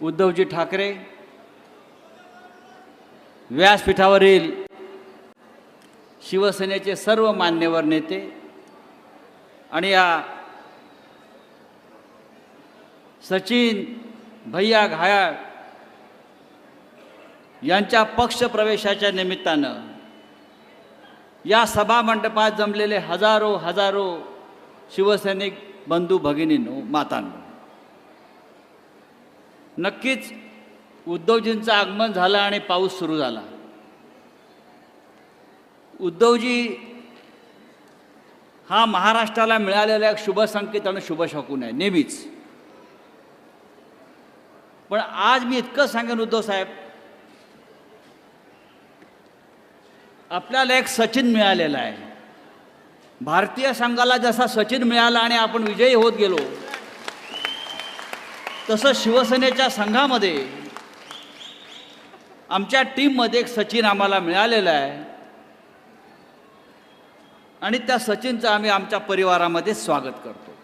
उद्धवजी ठाकरे व्यासपीठावरील शिवसेनेचे सर्व मान्यवर नेते आणि या सचिन भैया घायाळ यांच्या पक्षप्रवेशाच्या निमित्तानं या सभामंडपात जमलेले हजारो हजारो शिवसैनिक बंधू भगिनींनो मातांनो नक्कीच उद्धवजींचं आगमन झालं आणि पाऊस सुरू झाला. उद्धवजी हा महाराष्ट्राला मिळालेला एक शुभसंकेत आणि शुभशकून आहे नेहमीच. पण आज मी इतकं सांगेन उद्धव साहेब आपल्याला एक सचिन मिळालेला आहे. भारतीय संघाला जसा सचिन मिळाला आणि आपण विजयी होत गेलो तसं शिवसेनेच्या संघामध्ये आमच्या टीममध्ये एक सचिन आम्हाला मिळालेला आहे. आणि त्या सचिनचं आम्ही आमच्या परिवारामध्ये स्वागत करतो.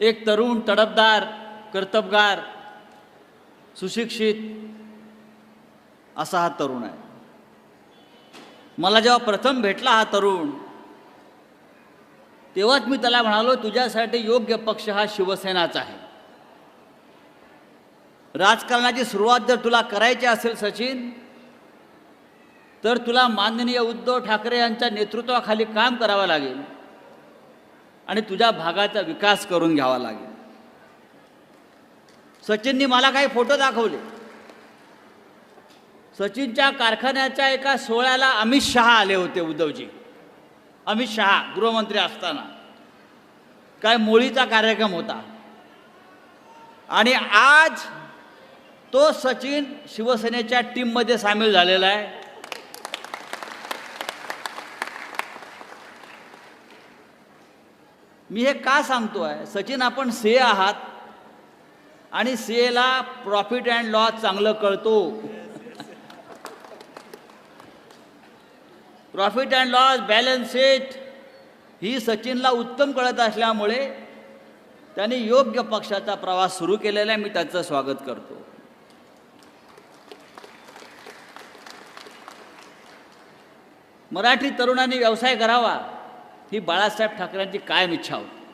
एक तरुण तडफदार कर्तबगार सुशिक्षित असा हा तरुण आहे. मला जेव्हा प्रथम भेटला हा तरुण तेव्हाच मी त्याला म्हणालो तुझ्यासाठी योग्य पक्ष हा शिवसेनाचा आहे. राजकारणाची सुरुवात जर तुला करायची असेल सचिन तर तुला माननीय उद्धव ठाकरे यांच्या नेतृत्वाखाली काम करावं लागेल आणि तुझ्या भागाचा विकास करून घ्यावा लागेल. सचिननी मला काही फोटो दाखवले. सचिनच्या कारखान्याच्या एका सोहळ्याला अमित शहा आले होते उद्धवजी. अमित शहा गृहमंत्री असताना. काय मोळीचा कार्यक्रम होता. आणि आज तो सचिन शिवसेनेच्या टीममध्ये सामील झालेला आहे. मी हे का सांगतो आहे सचिन आपण सी आहात. आणि सी एला प्रॉफिट अँड लॉस चांगलं कळतो. Profit and loss balance sheet ही सचिनला उत्तम कळत असल्यामुळे त्यांनी योग्य पक्षाचा प्रवास सुरू केलेला आहे. मी त्याचं स्वागत करतो. मराठी तरुणांनी व्यवसाय करावा ही बाळासाहेब ठाकरेंची कायम इच्छा होती.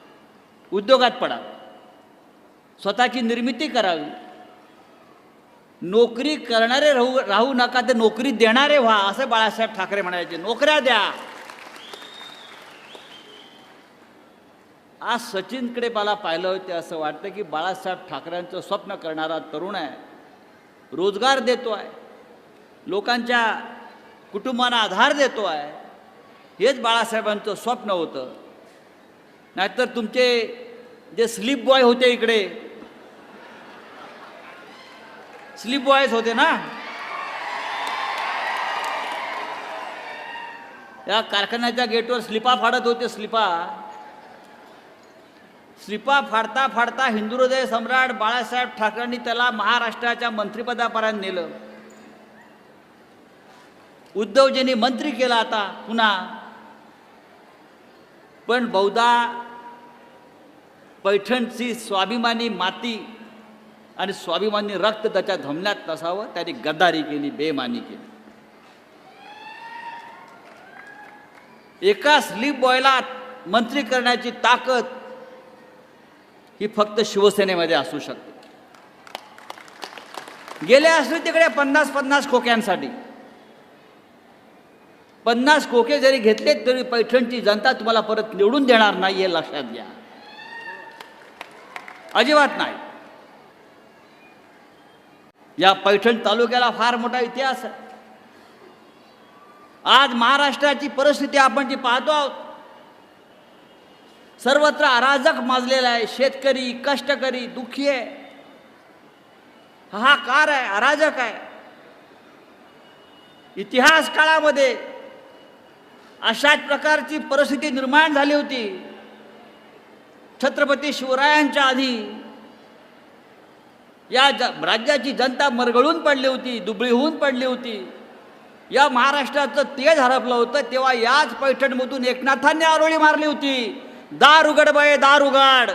उद्योगात पडा स्वतःची निर्मिती करावी. नोकरी करणारे राहू राहू नका ते नोकरी देणारे व्हा असं बाळासाहेब ठाकरे म्हणायचे. नोकऱ्या द्या. आज सचिनकडे मला पाहिलं होते असं वाटतं की बाळासाहेब ठाकरेंचं स्वप्न करणारा तरुण आहे. रोजगार देतो आहे. लोकांच्या कुटुंबांना आधार देतो आहे. हेच बाळासाहेबांचं स्वप्न होतं. नाहीतर तुमचे जे स्लीप बॉय होते इकडे स्लीप बॉयज होते ना? या कारखान्याच्या गेटवर स्लिपा फाडत होते स्लिपा. स्लिपा फाडता फाडता हिंदू हृदय सम्राट बाळासाहेब ठाकरेंनी त्याला महाराष्ट्राच्या मंत्रिपदापर्यंत नेलं. उद्धवजींनी मंत्री केला आता पुन्हा. पण बहुधा पैठणची स्वाभिमानी माती आणि स्वाभिमानी रक्त त्याच्या धमन्यात नसावं त्याने गद्दारी केली बेमानी केली. एका स्लीप बॉयला मंत्री करण्याची ताकद ही फक्त शिवसेनेमध्ये असू शकते. गेले असले तिकडे पन्नास पन्नास खोक्यांसाठी. पन्नास खोके जरी घेतले तरी पैठणची जनता तुम्हाला परत निवडून देणार नाही हे लक्षात घ्या. अजिबात नाही. या पैठण तालुक्याला फार मोठा इतिहास आहे. आज महाराष्ट्राची परिस्थिती आपण जी पाहतो आहोत सर्वत्र अराजक माजलेला आहे. शेतकरी कष्टकरी दुःखी आहे. हाहाकार आहे अराजक आहे. इतिहास काळामध्ये अशाच प्रकारची परिस्थिती निर्माण झाली होती. छत्रपती शिवरायांच्या आधी या ज राज्याची जनता मरगळून पडली होती दुबळी होऊन पडली होती. या महाराष्ट्राचं तेज हरपलं होतं तेव्हा याच पैठणमधून एकनाथांनी आरोळी मारली होती. दार उघड बाय दार उघड.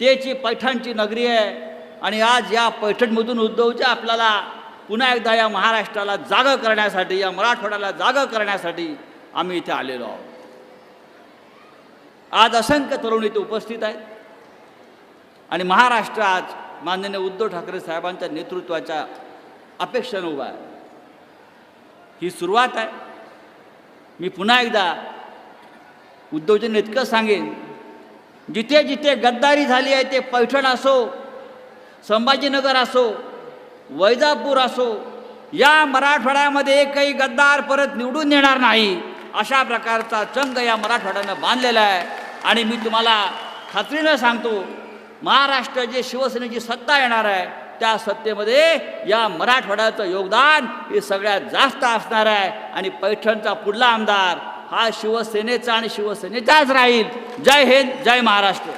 तेची पैठणची नगरी आहे. आणि आज या पैठणमधून उद्धवच्या आपल्याला पुन्हा एकदा या महाराष्ट्राला जागं करण्यासाठी या मराठवाड्याला जागं करण्यासाठी आम्ही इथे आलेलो आहोत. आज असंख्य तरुण इथे उपस्थित आहेत. आणि महाराष्ट्र आज माननीय उद्धव ठाकरे साहेबांच्या नेतृत्वाच्या अपेक्षेनं उभा आहे. ही सुरुवात आहे. मी पुन्हा एकदा उद्धवजींना इतकं सांगेन जिथे जिथे गद्दारी झाली आहे ते पैठण असो संभाजीनगर असो वैजापूर असो या मराठवाड्यामध्ये एकही गद्दार परत निवडून येणार नाही अशा प्रकारचा चंग या मराठवाड्यानं बांधलेला आहे. आणि मी तुम्हाला खात्रीनं सांगतो महाराष्ट्र जे शिवसेनेची सत्ता येणार आहे त्या सत्तेमध्ये या मराठवाड्याचं योगदान हे सगळ्यात जास्त असणार आहे. आणि पैठणचा पुढला आमदार हा शिवसेनेचा आणि शिवसेनेचाच राहील. जय हिंद जय महाराष्ट्र.